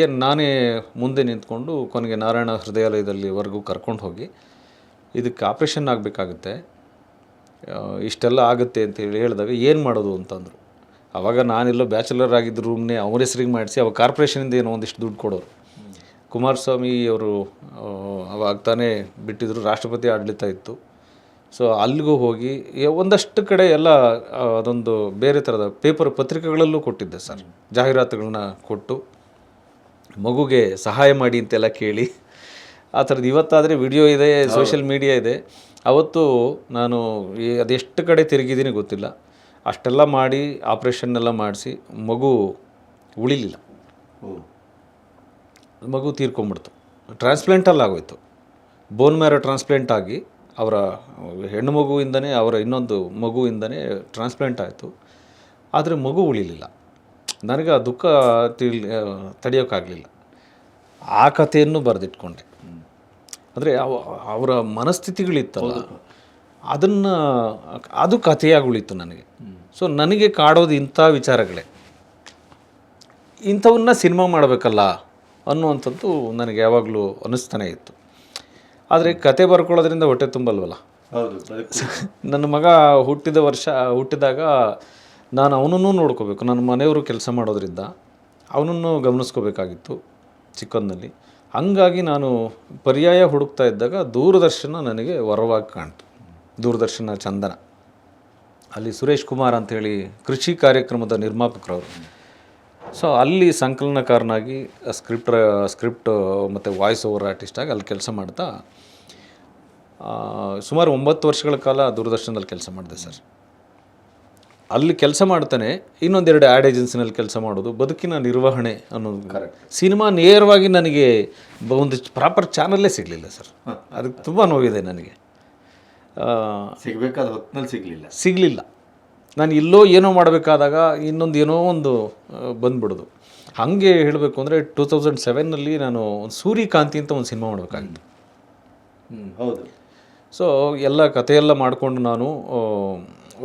ಏನು ನಾನೇ ಮುಂದೆ ನಿಂತ್ಕೊಂಡು ಕೊನೆಗೆ ನಾರಾಯಣ ಹೃದಯಾಲಯದಲ್ಲಿವರೆಗೂ ಕರ್ಕೊಂಡು ಹೋಗಿ ಇದಕ್ಕೆ ಆಪ್ರೇಷನ್ ಆಗಬೇಕಾಗುತ್ತೆ. ಇಷ್ಟೆಲ್ಲ ಆಗುತ್ತೆ ಅಂತ ಹೇಳಿ ಹೇಳಿದಾಗ ಏನು ಮಾಡೋದು ಅಂತಂದರು. ಆವಾಗ ನಾನೆಲ್ಲೋ ಬ್ಯಾಚುಲರ್ ಆಗಿದ್ದ ರೂಮ್ನೇ ಅವ್ರ ಹೆಸ್ರಿಗೆ ಮಾಡಿಸಿ ಅವಾಗ ಕಾರ್ಪೊರೇಷನಿಂದ ಏನೋ ಒಂದಿಷ್ಟು ದುಡ್ಡು ಕೊಡೋರು. ಕುಮಾರಸ್ವಾಮಿ ಅವರು ಅವಾಗ ತಾನೇ ಬಿಟ್ಟಿದ್ರು, ರಾಷ್ಟ್ರಪತಿ ಆಡಳಿತ ಇತ್ತು. ಸೊ ಅಲ್ಲಿಗೂ ಹೋಗಿ ಒಂದಷ್ಟು ಕಡೆ ಎಲ್ಲ ಅದೊಂದು ಬೇರೆ ಥರದ ಪೇಪರ್ ಪತ್ರಿಕೆಗಳಲ್ಲೂ ಕೊಟ್ಟಿದ್ದೆ ಸರ್. ಜಾಹೀರಾತುಗಳನ್ನ ಕೊಟ್ಟು ಮಗುಗೆ ಸಹಾಯ ಮಾಡಿ ಅಂತೆಲ್ಲ ಕೇಳಿ ಆ ಥರದ್ದು. ಇವತ್ತಾದರೆ ವಿಡಿಯೋ ಇದೆ ಸೋಷಿಯಲ್ ಮೀಡಿಯಾ ಇದೆ. ಅವತ್ತು ನಾನು ಅದೆಷ್ಟು ಕಡೆ ತಿರುಗಿದ್ದೀನಿ ಗೊತ್ತಿಲ್ಲ. ಅಷ್ಟೆಲ್ಲ ಮಾಡಿ ಆಪ್ರೇಷನ್ನೆಲ್ಲ ಮಾಡಿಸಿ ಮಗು ಉಳಿಲಿಲ್ಲ. ಮಗು ತೀರ್ಕೊಂಬಿಡ್ತು. ಟ್ರಾನ್ಸ್ಪ್ಲೆಂಟಲ್ಲಿ ಆಗೋಯ್ತು ಬೋನ್ ಮ್ಯಾರೋ ಟ್ರಾನ್ಸ್ಪ್ಲೆಂಟ್ ಆಗಿ ಅವರ ಹೆಣ್ಣು ಮಗುವಿಂದನೇ ಅವರ ಇನ್ನೊಂದು ಮಗುವಿಂದನೇ ಟ್ರಾನ್ಸ್ಪ್ಲಾಂಟ್ ಆಯಿತು. ಆದರೆ ಮಗು ಉಳಿಲಿಲ್ಲ. ನನಗೆ ಆ ದುಃಖ ತಿಳಿ ತಡೆಯೋಕ್ಕಾಗಲಿಲ್ಲ ಆ ಕಥೆಯನ್ನು ಬರೆದಿಟ್ಕೊಂಡೆ. ಅಂದರೆ ಅವರ ಮನಸ್ಥಿತಿಗಳಿತ್ತಲ್ಲ ಅದನ್ನು ಅದು ಕಥೆಯಾಗಿ ಉಳಿತು ನನಗೆ. ಸೊ ನನಗೆ ಕಾಡೋದು ಇಂಥ ವಿಚಾರಗಳೇ. ಇಂಥವನ್ನ ಸಿನಿಮಾ ಮಾಡಬೇಕಲ್ಲ ಅನ್ನುವಂಥದ್ದು ನನಗೆ ಯಾವಾಗಲೂ ಅನ್ನಿಸ್ತಾನೆ ಇತ್ತು. ಆದರೆ ಕತೆ ಬರ್ಕೊಳ್ಳೋದ್ರಿಂದ ಹೊಟ್ಟೆ ತುಂಬಲ್ವಲ್ಲ? ಹೌದು ನನ್ನ ಮಗ ಹುಟ್ಟಿದ ವರ್ಷ ಹುಟ್ಟಿದಾಗ ನಾನು ಅವನನ್ನು ನೋಡ್ಕೋಬೇಕು. ನನ್ನ ಮನೆಯವರು ಕೆಲಸ ಮಾಡೋದ್ರಿಂದ ಅವನನ್ನು ಗಮನಿಸ್ಕೋಬೇಕಾಗಿತ್ತು ಚಿಕ್ಕಂದಲ್ಲಿ ಹಂಗಾಗಿ ನಾನು ಪರ್ಯಾಯ ಹುಡುಕ್ತಾ ಇದ್ದಾಗ ದೂರದರ್ಶನ ನನಗೆ ವರವಾಗಿ ಕಾಣ್ತು. ದೂರದರ್ಶನ ಚಂದನ. ಅಲ್ಲಿ ಸುರೇಶ್ ಕುಮಾರ್ ಅಂಥೇಳಿ ಕೃಷಿ ಕಾರ್ಯಕ್ರಮದ ನಿರ್ಮಾಪಕರವರು. ಸೊ ಅಲ್ಲಿ ಸಂಕಲನಕಾರನಾಗಿ ಸ್ಕ್ರಿಪ್ಟ್ ಸ್ಕ್ರಿಪ್ಟ್ ಮತ್ತು ವಾಯ್ಸ್ ಓವರ್ ಆರ್ಟಿಸ್ಟಾಗಿ ಅಲ್ಲಿ ಕೆಲಸ ಮಾಡ್ತಾ ಸುಮಾರು ಒಂಬತ್ತು ವರ್ಷಗಳ ಕಾಲ ದೂರದರ್ಶನದಲ್ಲಿ ಕೆಲಸ ಮಾಡಿದೆ ಸರ್. ಅಲ್ಲಿ ಕೆಲಸ ಮಾಡ್ತಾನೆ ಇನ್ನೊಂದೆರಡು ಆ್ಯಡ್ ಏಜೆನ್ಸಿನಲ್ಲಿ ಕೆಲಸ ಮಾಡೋದು ಬದುಕಿನ ನಿರ್ವಹಣೆ ಅನ್ನೋದು. ಸಿನಿಮಾ ನೇರವಾಗಿ ನನಗೆ ಬ- ಒಂದು ಪ್ರಾಪರ್ ಚಾನಲ್ಲೇ ಸಿಗಲಿಲ್ಲ ಸರ್. ಅದಕ್ಕೆ ತುಂಬ ನೋವಿದೆ ನನಗೆ. ಸಿಗಬೇಕಾದ ಹೊತ್ತಿನಲ್ಲಿ ಸಿಗಲಿಲ್ಲ. ಸಿಗಲಿಲ್ಲ. ನಾನು ಇಲ್ಲೋ ಏನೋ ಮಾಡಬೇಕಾದಾಗ ಇನ್ನೊಂದು ಏನೋ ಒಂದು ಬಂದ್ಬಿಡೋದು. ಹಾಗೆ ಹೇಳಬೇಕು ಅಂದರೆ ಟೂ ತೌಸಂಡ್ ಸೆವೆನ್ನಲ್ಲಿ ನಾನು ಒಂದು ಸೂರ್ಯಕಾಂತಿ ಅಂತ ಒಂದು ಸಿನಿಮಾ ಮಾಡಬೇಕಾಗಿತ್ತು. ಹೌದು. ಸೊ ಎಲ್ಲ ಕಥೆಯೆಲ್ಲ ಮಾಡಿಕೊಂಡು ನಾನು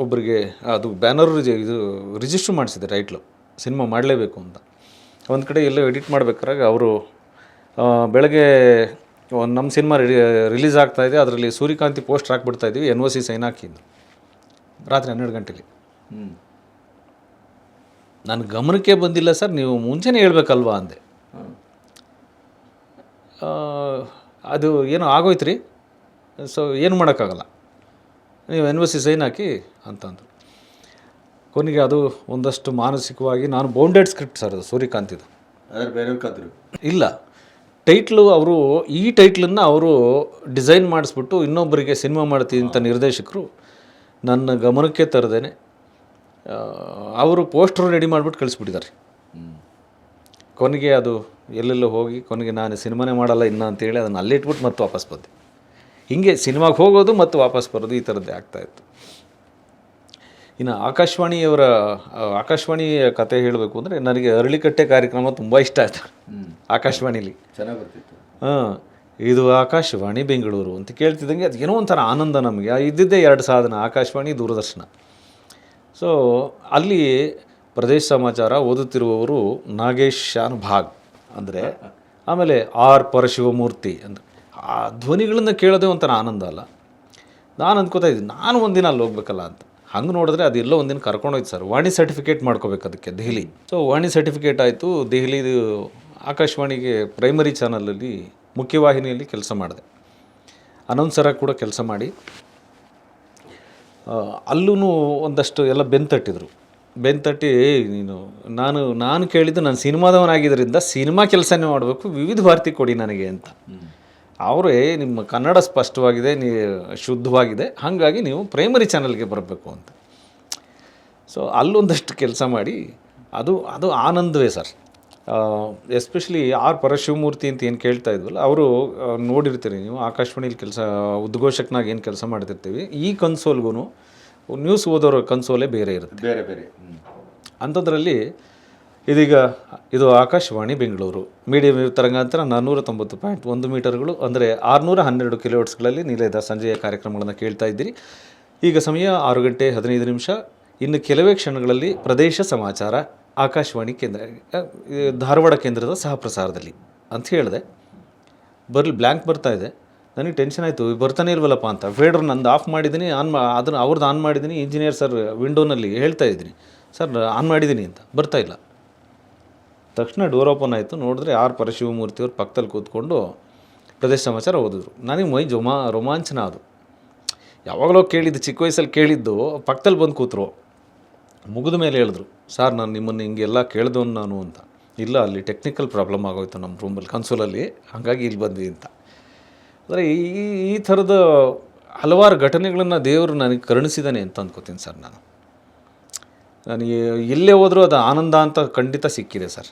ಒಬ್ಬರಿಗೆ ಅದು ಬ್ಯಾನರ್ ಇದು ರಿಜಿಸ್ಟರ್ ಮಾಡಿಸಿದೆ ರೈಟ್ಲು ಸಿನಿಮಾ ಮಾಡಲೇಬೇಕು ಅಂತ. ಒಂದು ಕಡೆ ಎಲ್ಲೋ ಎಡಿಟ್ ಮಾಡ್ಬೇಕಾದ್ರೆ ಅವರು ಬೆಳಗ್ಗೆ ಒಂದು ನಮ್ಮ ಸಿನಿಮಾ ರಿ ರಿಲೀಸ್ ಆಗ್ತಾಯಿದೆ ಅದರಲ್ಲಿ ಸೂರ್ಯಕಾಂತಿ ಪೋಸ್ಟ್ ಹಾಕ್ಬಿಡ್ತಾ ಇದ್ದೀವಿ ಎನ್ ಒ ಸಿ ಸೈನ್ ಹಾಕಿದ್ದು ರಾತ್ರಿ ಹನ್ನೆರಡು ಗಂಟೆಗೆ. ಹ್ಞೂ ನನ್ನ ಗಮನಕ್ಕೆ ಬಂದಿಲ್ಲ ಸರ್ ನೀವು ಮುಂಚೆನೇ ಹೇಳ್ಬೇಕಲ್ವಾ ಅಂದೆ. ಅದು ಏನೋ ಆಗೋಯ್ತು ರೀ ಸೊ ಏನು ಮಾಡೋಕ್ಕಾಗಲ್ಲ. ನೀವು ಎನ್ ಒ ಸಿ ಸೈನ್ ಹಾಕಿ ಅಂತಂದರು ಕೊನೆಗೆ ಅದು ಒಂದಷ್ಟು ಮಾನಸಿಕವಾಗಿ ನಾನು ಬೌಂಡೆಡ್ ಸ್ಕ್ರಿಪ್ಟ್ ಸರ್ ಅದು ಸೂರ್ಯಕಾಂತಿದು ಅದ್ರ ಬೇರೆ ಕಾದ್ರು? ಇಲ್ಲ. ಟೈಟ್ಲು ಅವರು ಈ ಟೈಟ್ಲನ್ನು ಅವರು ಡಿಸೈನ್ ಮಾಡಿಸ್ಬಿಟ್ಟು ಇನ್ನೊಬ್ಬರಿಗೆ ಸಿನಿಮಾ ಮಾಡ್ತೀನಿ ಅಂತ ನಿರ್ದೇಶಕರು ನನ್ನ ಗಮನಕ್ಕೆ ತರದೇನೆ. ಅವರು ಪೋಸ್ಟರ್ ರೆಡಿ ಮಾಡಿಬಿಟ್ಟು ಕಳಿಸ್ಬಿಟ್ಟಿದ್ದಾರೆ. ಕೊನೆಗೆ ಅದು ಎಲ್ಲೆಲ್ಲೋ ಹೋಗಿ ಕೊನೆಗೆ ನಾನು ಸಿನಿಮಾನೇ ಮಾಡಲ್ಲ ಇನ್ನು ಅಂತೇಳಿ ಅದನ್ನು ಅಲ್ಲಿಟ್ಬಿಟ್ಟು ಮತ್ತೆ ವಾಪಸ್ ಬಂದೆ. ಹೀಗೆ ಸಿನಿಮಾಗೆ ಹೋಗೋದು ಮತ್ತು ವಾಪಸ್ ಬರೋದು ಈ ಥರದ್ದೇ ಆಗ್ತಾಯಿತ್ತು ಇನ್ನು ಆಕಾಶವಾಣಿಯವರ ಆಕಾಶವಾಣಿ ಆಕಾಶವಾಣಿಯ ಕತೆ ಹೇಳಬೇಕು ಅಂದರೆ ನನಗೆ ಅರಳಿಕಟ್ಟೆ ಕಾರ್ಯಕ್ರಮ ತುಂಬ ಇಷ್ಟ ಆಯಿತು. ಆಕಾಶವಾಣಿಲಿ. ಚೆನ್ನಾಗಿ ಬರ್ತಿತ್ತು. ಹಾಂ ಇದು ಆಕಾಶವಾಣಿ ಬೆಂಗಳೂರು ಅಂತ ಕೇಳ್ತಿದ್ದಂಗೆ ಅದು ಏನೋ ಒಂಥರ ಆನಂದ ನಮಗೆ. ಇದ್ದಿದ್ದೇ ಎರಡು ಸಾಧನ ಆಕಾಶವಾಣಿ ದೂರದರ್ಶನ. ಸೊ ಅಲ್ಲಿ ಪ್ರದೇಶ ಸಮಾಚಾರ ಓದುತ್ತಿರುವವರು ನಾಗೇಶ್ ಶಾನ್ ಭಾಗ್ ಅಂದರೆ ಆಮೇಲೆ ಆರ್ ಪರಶಿವಮೂರ್ತಿ ಅಂದರೆ ಆ ಧ್ವನಿಗಳನ್ನು ಕೇಳೋದೇ ಒಂಥರ ಆನಂದ ಅಲ್ಲ. ನಾನು ಅಂದ್ಕೋತಾ ಇದ್ದೀನಿ, ನಾನು ಒಂದಿನ ಅಲ್ಲಿ ಹೋಗ್ಬೇಕಲ್ಲ ಅಂತ. ಹಂಗೆ ನೋಡಿದ್ರೆ ಅದೆಲ್ಲೋ ಒಂದಿನ ಕರ್ಕೊಂಡೋಯ್ತು ಸರ್. ವಾಣಿ ಸರ್ಟಿಫಿಕೇಟ್ ಮಾಡ್ಕೋಬೇಕು ಅದಕ್ಕೆ, ದೆಹಲಿ. ಸೊ ವಾಣಿ ಸರ್ಟಿಫಿಕೇಟ್ ಆಯಿತು. ದೆಹಲಿದು ಆಕಾಶವಾಣಿಗೆ ಪ್ರೈಮರಿ ಚಾನಲಲ್ಲಿ ಮುಖ್ಯವಾಹಿನಿಯಲ್ಲಿ ಕೆಲಸ ಮಾಡಿದೆ. ಅನೌನ್ಸರಾಗಿ ಕೂಡ ಕೆಲಸ ಮಾಡಿ. ಅಲ್ಲೂ ಒಂದಷ್ಟು ಎಲ್ಲ ಬೆಂತಟ್ಟಿದ್ರು ಬೆಂತಟ್ಟಿ "ಏಯ್ ನೀನು, ನಾನು ನಾನು ಕೇಳಿದ್ದು ನಾನು ಸಿನಿಮಾದವನಾಗಿದ್ದರಿಂದ ಸಿನಿಮಾ ಕೆಲಸನೇ ಮಾಡಬೇಕು, ವಿವಿಧ ಭಾರತಿ ಕೊಡಿ ನನಗೆ ಅಂತ. ಅವರೇ ನಿಮ್ಮ ಕನ್ನಡ ಸ್ಪಷ್ಟವಾಗಿದೆ ನೀ ಶುದ್ಧವಾಗಿದೆ ಹಾಗಾಗಿ ನೀವು ಪ್ರೈಮರಿ ಚಾನಲ್ಗೆ ಬರಬೇಕು ಅಂತ. ಸೊ ಅಲ್ಲೊಂದಷ್ಟು ಕೆಲಸ ಮಾಡಿ ಅದು ಅದು ಆನಂದವೇ ಸರ್ ಎಸ್ಪೆಷಲಿ ಆರ್ ಪರಶಿವಮೂರ್ತಿ ಅಂತ ಏನು ಕೇಳ್ತಾ ಇದ್ವಲ್ಲ ಅವರು ನೋಡಿರ್ತೀರಿ ನೀವು ಆಕಾಶವಾಣಿಯಲ್ಲಿ ಕೆಲಸ ಉದ್ಘೋಷಕನಾಗಿ ಏನು ಕೆಲಸ ಮಾಡ್ತಿರ್ತೀವಿ ಈ ಕನ್ಸೋಲ್ಗೂ ನ್ಯೂಸ್ ಓದೋರ ಕನ್ಸೋಲೇ ಬೇರೆ ಇರುತ್ತೆ. ಬೇರೆ ಬೇರೆ. ಅಂಥದ್ರಲ್ಲಿ ಇದೀಗ ಇದು ಆಕಾಶವಾಣಿ ಬೆಂಗಳೂರು. ಮೀಡಿಯಂ ತರಂಗಾಂತರ ನಾನ್ನೂರ ತೊಂಬತ್ತು ಪಾಯಿಂಟ್ ಒಂದು ಮೀಟರ್ಗಳು, ಅಂದರೆ ಆರುನೂರ ಹನ್ನೆರಡು ಕಿಲೋಮೀಟರ್ಸ್ಗಳಲ್ಲಿ ನಿಲಯದ ಸಂಜೆಯ ಕಾರ್ಯಕ್ರಮಗಳನ್ನು ಕೇಳ್ತಾ ಇದ್ದೀರಿ. ಈಗ ಸಮಯ ಆರು ಗಂಟೆ ಹದಿನೈದು ನಿಮಿಷ. ಇನ್ನು ಕೆಲವೇ ಕ್ಷಣಗಳಲ್ಲಿ ಪ್ರದೇಶ ಸಮಾಚಾರ, ಆಕಾಶವಾಣಿ ಕೇಂದ್ರ ಧಾರವಾಡ ಕೇಂದ್ರದ ಸಹ ಪ್ರಸಾರದಲ್ಲಿ ಅಂತ ಹೇಳಿದೆ. ಬರಲಿ ಬ್ಲ್ಯಾಂಕ್ ಬರ್ತಾ ಇದೆ. ನನಗೆ ಟೆನ್ಷನ್ ಆಯಿತು ಬರ್ತಾನೆ ಇಲ್ವಲ್ಲಪ್ಪ ಅಂತ. ಫೇಡ್ರ್ ನಂದು ಆಫ್ ಮಾಡಿದ್ದೀನಿ, ಆನ್ ಮಾ, ಅದನ್ನು ಅವ್ರದ್ದು ಆನ್ ಮಾಡಿದ್ದೀನಿ, ಇಂಜಿನಿಯರ್ ಸರ್ ವಿಂಡೋನಲ್ಲಿ ಹೇಳ್ತಾ ಇದ್ದೀನಿ. ಸರ್, ಆನ್ ಮಾಡಿದ್ದೀನಿ ಅಂತ. ಬರ್ತಾ ಇಲ್ಲ. ತಕ್ಷಣ ಡೋರ್ ಓಪನ್ ಆಯಿತು. ನೋಡಿದ್ರೆ ಆರ್ ಪರಶಿವಮೂರ್ತಿಯವ್ರು ಪಕ್ಕದಲ್ಲಿ ಕೂತ್ಕೊಂಡು ಪ್ರದೇಶ ಸಮಾಚಾರ ಓದಿದ್ರು. ನನಗೆ ಮೈ ಜೊಮಾ ರೋಮಾಂಚನ ಅದು. ಯಾವಾಗಲೋ ಕೇಳಿದ್ದು, ಚಿಕ್ಕ ವಯಸ್ಸಲ್ಲಿ ಕೇಳಿದ್ದು, ಪಕ್ಕದಲ್ಲಿ ಬಂದು ಕೂತರು. ಮುಗಿದ ಮೇಲೆ ಹೇಳಿದ್ರು, ಸರ್, ನಾನು ನಿಮ್ಮನ್ನು ಹಿಂಗೆಲ್ಲ ಕೇಳಿದವನು ನಾನು ಅಂತ. ಇಲ್ಲ, ಅಲ್ಲಿ ಟೆಕ್ನಿಕಲ್ ಪ್ರಾಬ್ಲಮ್ ಆಗೋಯ್ತು ನಮ್ಮ ರೂಮಲ್ಲಿ ಕನ್ಸೋಲಲ್ಲಿ. ಹಾಗಾಗಿ ಇಲ್ಲಿ ಬಂದ್ವಿ ಅಂತ. ಅಂದರೆ ಈ ಈ ಥರದ ಹಲವಾರು ಘಟನೆಗಳನ್ನು ದೇವರು ನನಗೆ ಕರುಣಿಸಿದ್ದಾನೆ ಅಂತ ಅಂದ್ಕೋತೀನಿ ಸರ್ ನಾನು. ನನಗೆ ಎಲ್ಲೇ ಹೋದರೂ ಅದು ಆನಂದ ಅಂತ ಖಂಡಿತ ಸಿಕ್ಕಿದೆ ಸರ್.